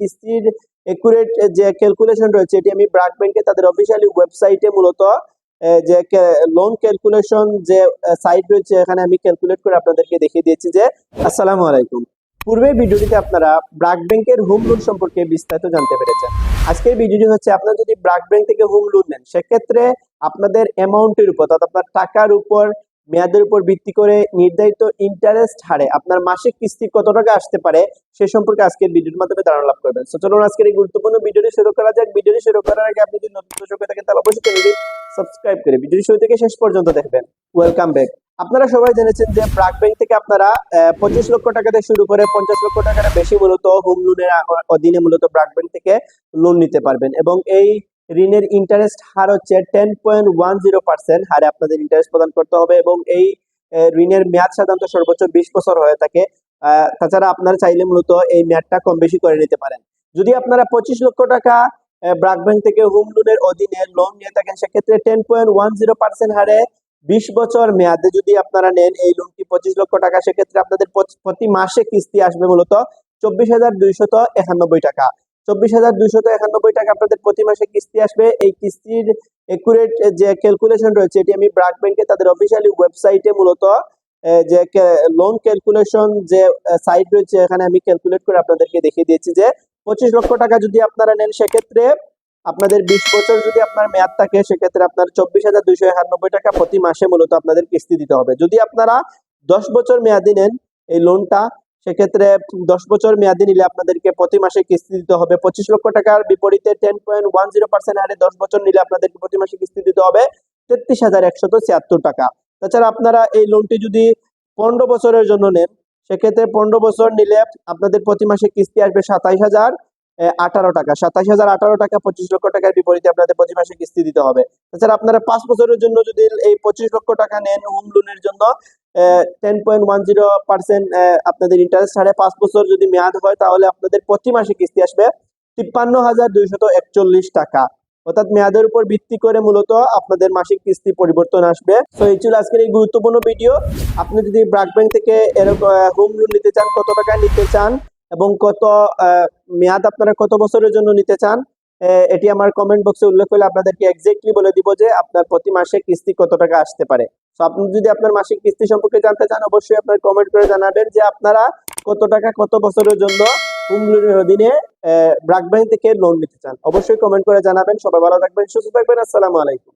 কিস্তির একুরেট যে ক্যালকুলেশন রয়েছে, এটি আমি ব্রাক ব্যাংকে তাদের অফিসিয়ালি ওয়েবসাইটে মূলত যে লোন ক্যালকুলেশন যে সাইট রয়েছে, এখানে আমি ক্যালকুলেট করে আপনাদেরকে দেখিয়ে দিয়েছি যে, আসসালামু আলাইকুম। পূর্বের ভিডিওটিতে আপনারা ব্রাক ব্যাংকের হোম লোন সম্পর্কে বিস্তারিত জানতে পেরেছেন। আজকের ভিডিওটি হচ্ছে, আপনারা যদি ব্রাক ব্যাংক থেকে হোম লোন নেন, সেক্ষেত্রে আপনাদের অ্যামাউন্টের উপর, অর্থাৎ আপনার টাকার উপর মেয়াদের উপর ভিত্তি করে নির্ধারিত ইন্টারেস্ট হারে আপনার মাসিক কিস্তি কত টাকা আসতে পারে, সে সম্পর্কে আজকের ভিডিওর মাধ্যমে ধারণা লাভ করবেন। তো চলুন আজকের এই গুরুত্বপূর্ণ ভিডিওটি শুরু করা যাক। ভিডিওটি শুরু করার আগে আপনি যদি নতুন দর্শক থাকেন, তাহলে অবশ্যই চ্যানেলটি সাবস্ক্রাইব করে ভিডিওটি শুরু থেকে শেষ পর্যন্ত দেখবেন। ওয়েলকাম ব্যাক আপনারা সবাই জেনেছেন যে ব্রাক ব্যাংক থেকে আপনারা পঁচিশ লক্ষ টাকা থেকে শুরু করে পঞ্চাশ লক্ষ টাকার বেশি মূলত হোম লোনের অধীনে মূলত ব্রাক ব্যাংক থেকে লোন নিতে পারবেন এবং এই ঋণের ইন্টারেস্ট হার হচ্ছে ten point one zero percent হারে আপনাদের ইন্টারেস্ট প্রদান করতে হবে এবং এই ঋণের মেয়াদ সাধারণত সর্বোচ্চ বিশ বছর হয়ে থাকে। তাছাড়া আপনারা চাইলে মূলত এই মেয়াদটা কম বেশি করে নিতে পারেন। যদি আপনারা পঁচিশ লক্ষ টাকা ব্রাক ব্যাংক থেকে হোম লোনের অধীনে লোন নিয়ে থাকেন, সেক্ষেত্রে ten point one zero percent হারে বিশ বছর মেয়াদে যদি আপনারা নেন এই লোনটি পঁচিশ লক্ষ টাকা, সেক্ষেত্রে আপনাদের প্রতি মাসে কিস্তি আসবে মূলত চব্বিশ হাজার দুইশত একানব্বই টাকা। চব্বিশ হাজার দুইশত একানব্বই টাকা আপনাদের প্রতি মাসে কিস্তি আসবে। এই কিস্তির একুরেট যে ক্যালকুলেশন রয়েছে, এটি আমি ব্রাক ব্যাংকে তাদের অফিসিয়ালি ওয়েবসাইটে মূলত যে লোন ক্যালকুলেশন যে সাইট রয়েছে, এখানে আমি ক্যালকুলেট করে আপনাদেরকে দেখিয়ে দিয়েছি যে, পঁচিশ লক্ষ টাকা যদি আপনারা নেন, সেক্ষেত্রে আপনাদের বিশ বছর যদি আপনার মেয়াদ থাকে, সেক্ষেত্রে আপনার চব্বিশ হাজার দুইশো একানব্বই টাকা প্রতি মাসে মূলত আপনাদের কিস্তি দিতে হবে। যদি আপনারা দশ বছর মেয়াদি নেন, এই লোনটা সেক্ষেত্রে দশ বছর মেয়াদি নিলে আপনাদেরকে প্রতি মাসে কিস্তি দিতে হবে। পঁচিশ লক্ষ টাকার বিপরীতে ten point one zero percent হারে দশ বছর নিলে আপনাদেরকে প্রতি মাসে কিস্তি দিতে হবে তেত্রিশ হাজার একশত ছিয়াত্তর টাকা। তাছাড়া আপনারা এই লোনটি যদি পনেরো বছরের জন্য নেন, সেক্ষেত্রে পনেরো বছর নিলে আপনাদের প্রতি মাসে কিস্তি আসবে সাতাইশ হাজার আঠারো টাকা। সাতাইশ হাজার আঠারো টাকা, পঁচিশ লক্ষ টাকার বিপরীতে আপনাদের প্রতি মাসে কিস্তি দিতে হবে। তাছাড়া আপনারা পাঁচ বছরের জন্য যদি এই পঁচিশ লক্ষ টাকা নেন হোম লোনের জন্য ten point one zero percent আপনাদের ইন্টারেস্ট হারে পাঁচ বছর যদি মেয়াদ হয়, তাহলে আপনাদের প্রতি মাসে কিস্তি আসবে তিপ্পান্ন হাজার দুইশত একচল্লিশ টাকা। অর্থাৎ মেয়াদের উপর ভিত্তি করে মূলত আপনাদের মাসিক কিস্তি পরিবর্তন আসবে। তো এই ছিল আজকের এই গুরুত্বপূর্ণ ভিডিও আপনি যদি ব্রাক ব্যাংক থেকে এরকম হোম লোন নিতে চান, কত টাকা নিতে চান এবং কত মেয়াদ আপনারা কত বছরের জন্য নিতে চান এটি আমার কমেন্ট বক্সে উল্লেখ করলে আপনাদেরকে এক্স্যাক্টলি বলে দিব যে আপনার প্রতি মাসে কিস্তি কত টাকা আসতে পারে। তো আপনি যদি আপনার মাসিক কিস্তি সম্পর্কে জানতে চান, অবশ্যই আপনার কমেন্ট করে জানাবেন যে আপনারা কত টাকা কত বছরের জন্য হোম লোনের অধীনে ব্রাক থেকে লোন নিতে চান। অবশ্যই কমেন্ট করে জানাবেন। সবাই ভালো থাকবেন, সুস্থ থাকবেন। আসসালামু আলাইকুম।